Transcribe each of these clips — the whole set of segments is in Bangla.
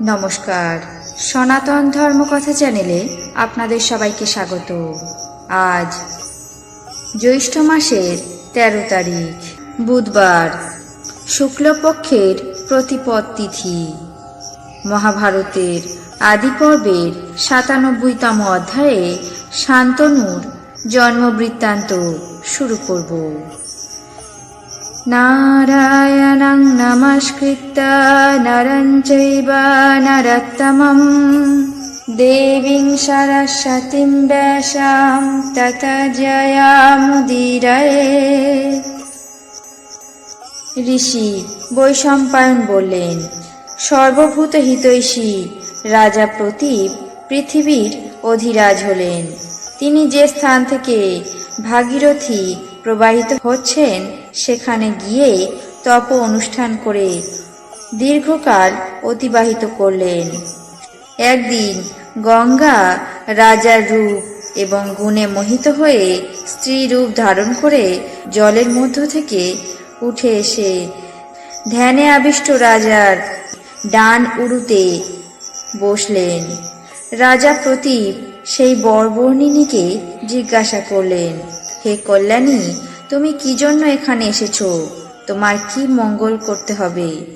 নমস্কার। সনাতন ধর্মকথা চ্যানেলে আপনাদের সবাইকে স্বাগত। আজ জ্যৈষ্ঠ মাসের তেরো তারিখ, বুধবার, শুক্লপক্ষের প্রতিপদ তিথি। মহাভারতের আদি পর্বের সাতানব্বইতম অধ্যায়ে শান্তনুর জন্মবৃত্তান্ত শুরু করব। নমস্কৃত্য নরং চৈব নরোত্তমম দেবীং সরস্বতীং ব্যাসাম তত জয়ামুদিরয়ে ঋষি বৈশম্পায়ন বললেন সর্বভূত হিতৈষী রাজা প্রতীপ পৃথিবীর অধিরাজ হলেন তিনি যে স্থান থেকে ভাগীরথী প্রবাহিত হচ্ছেন সেখানে গিয়ে তপ অনুষ্ঠান করে দীর্ঘকাল অতিবাহিত করলেন। একদিন গঙ্গা রাজার রূপ এবং গুণে মোহিত হয়ে স্ত্রী রূপ ধারণ করে জলের মধ্য থেকে উঠে এসে ধ্যানে আবিষ্ট রাজার ডান উড়ুতে বসলেন। রাজা প্রতীপ সেই বরবর্ণিনীকে জিজ্ঞাসা করলেন, হে কল্যাণী তুমি কি জন্য এখানে এসেছ? তোমার কি মঙ্গল করতে হবে?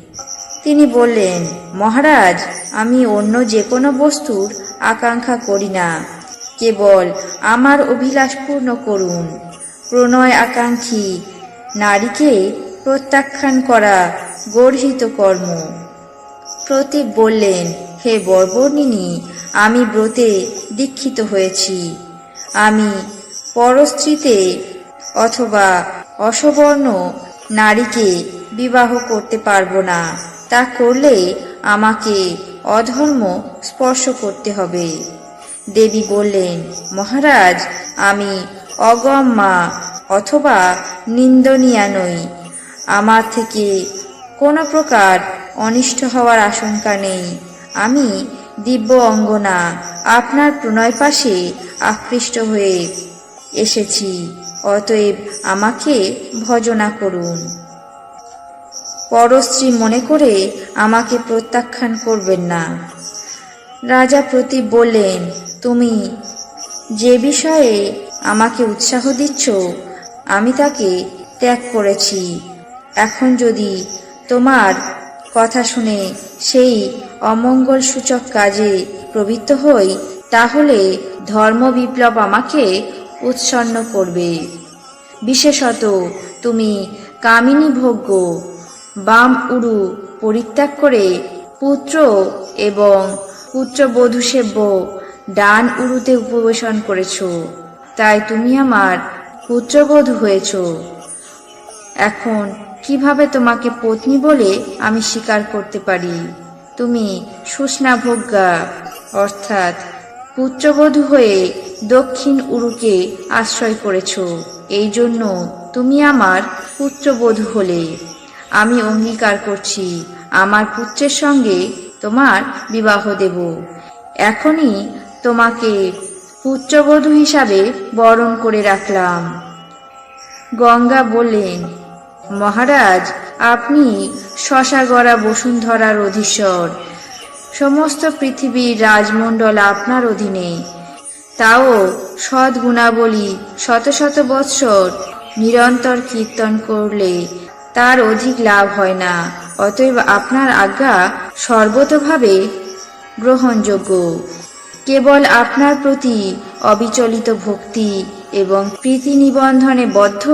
তিনি বললেন, মহারাজ, আমি অন্য যে কোনো বস্তুর আকাঙ্ক্ষা করি না। কেবল আমার অভিলাষ পূর্ণ করুন। প্রণয় আকাঙ্ক্ষী, নারীকে প্রত্যাখ্যান করা গর্হিত কর্ম। প্রতীপ বললেন, হে বর্বর্ণিনী, আমি ব্রতে দীক্ষিত হয়েছি। আমি পরস্ত্রীতে অথবা অসবর্ণ নারীকে বিবাহ করতে পারব না। তা করলে আমাকে অধর্ম স্পর্শ করতে হবে। দেবী বললেন, মহারাজ, আমি অগম্যা অথবা নিন্দনিয়া নই। আমার থেকে কোনো প্রকার অনিষ্ট হওয়ার আশঙ্কা নেই। আমি দিব্য অঙ্গনা, আপনার প্রণয় পাশে আকৃষ্ট হয়ে এসেছি। অতএব আমাকে ভজনা করুন। পরশ্রী মনে করে আমাকে প্রত্যাখ্যান করবেন না। রাজা প্রতীপ বললেন, তুমি যে বিষয়ে আমাকে উৎসাহ দিচ্ছ, আমি তাকে ত্যাগ করেছি। এখন যদি তোমার কথা শুনে সেই অমঙ্গল সূচক কাজে প্রবৃত্ত হই, তাহলে ধর্ম বিপ্লব আমাকে উৎসন্ন করবে। বিশেষত তুমি কামিনী ভোগ্য, বাম উড়ু পরিত্যাগ করে পুত্র এবং পুত্রবধূ সেব্য ডান উড়ুতে উপবেশন করেছ। তাই তুমি আমার পুত্রবধূ হয়েছ। এখন কীভাবে তোমাকে পত্নী বলে আমি স্বীকার করতে পারি? তুমি সুস্নাভোগ্যা, অর্থাৎ পুত্রবধূ হয়ে দক্ষিণ উরুকে আশ্রয় করেছ। এই জন্য তুমি আমার পুত্রবধূ হলে। আমি অঙ্গীকার করছি, আমার পুত্রের সঙ্গে তোমার বিবাহ দেব। এখনই তোমাকে পুত্রবধূ হিসাবে বরণ করে রাখলাম। গঙ্গা বললেন, মহারাজ, আপনি শশাগড়া বসুন্ধরার অধীশ্বর সমস্ত পৃথিবীর রাজমণ্ডল আপনার অধীনে। তাও সদ্গুণাবলী শত শত বৎসর নিরন্তর কীর্তন করলে তার অধিক লাভ হয় না, অতএব আপনার আজ্ঞা সর্বতভাবে গ্রহণযোগ্য। কেবল আপনার প্রতি অবিচলিত ভক্তি এবং প্রীতি নিবন্ধনে বদ্ধ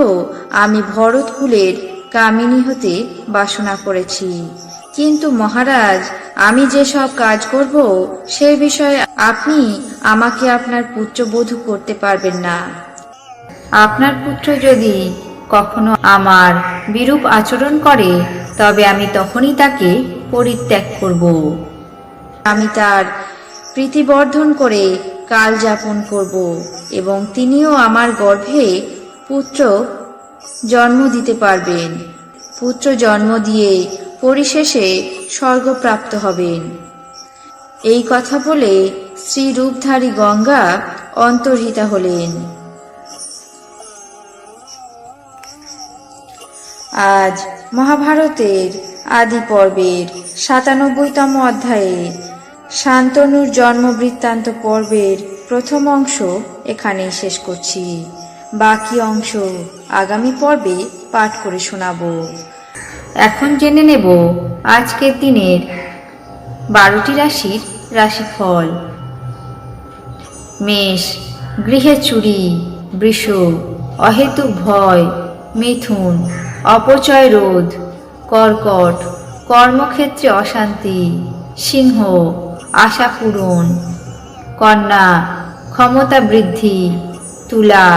আমি ভরতকুলের কামিনী হতে বাসনা করেছি। কিন্তু মহারাজ, আমি যে সব কাজ করব, সে বিষয়ে আপনি আমাকে আপনার পুত্রবধূ করতে পারবেন না। আপনার পুত্র যদি কখনো আমার বিরূপ আচরণ করে, তবে আমি তখনই তাকে পরিত্যাগ করব। আমি তার প্রীতিবর্ধন করে কাল যাপন করব এবং তিনিও আমার গর্ভে পুত্র জন্ম দিতে পারবেন। পুত্র জন্ম দিয়ে পরিশেষে স্বর্গপ্রাপ্ত হবেন। এই কথা বলে শ্রী রূপধারী গঙ্গা অন্তর্হিতা হলেন। আজ মহাভারতের আদি পর্বের সাতানব্বইতম অধ্যায়ে শান্তনুর জন্ম বৃত্তান্ত পর্বের প্রথম অংশ এখানেই শেষ করছি। বাকি অংশ আগামী পর্বে পাঠ করে শোনাবো। এখন জেনে নেব আজকের দিনের বারোটি রাশির রাশিফল। মেষ, গৃহে চুরি, বৃষ, অহেতুক ভয়, মিথুন, অপচয় রোধ, কর্কট, কর্মক্ষেত্রে অশান্তি, সিংহ, আশা পূরণ, কন্যা, ক্ষমতা বৃদ্ধি, তুলা,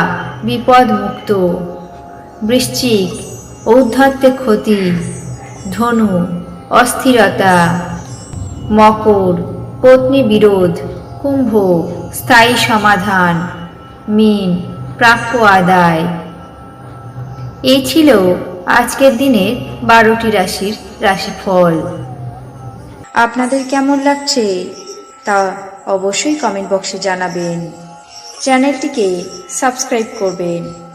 বিপদ মুক্ত, বৃশ্চিক ঔদ্ধত্যে ক্ষতি, ধনু, অস্থিরতা, মকর, পত্নী বিরোধ, কুম্ভ, স্থায়ী সমাধান, মিন, প্রাপ্য আদায়। এই ছিল আজকের দিনের বারোটি রাশির রাশিফল। আপনাদের কেমন লাগছে তা অবশ্যই কমেন্ট বক্সে জানাবেন। চ্যানেলটিকে সাবস্ক্রাইব করবেন।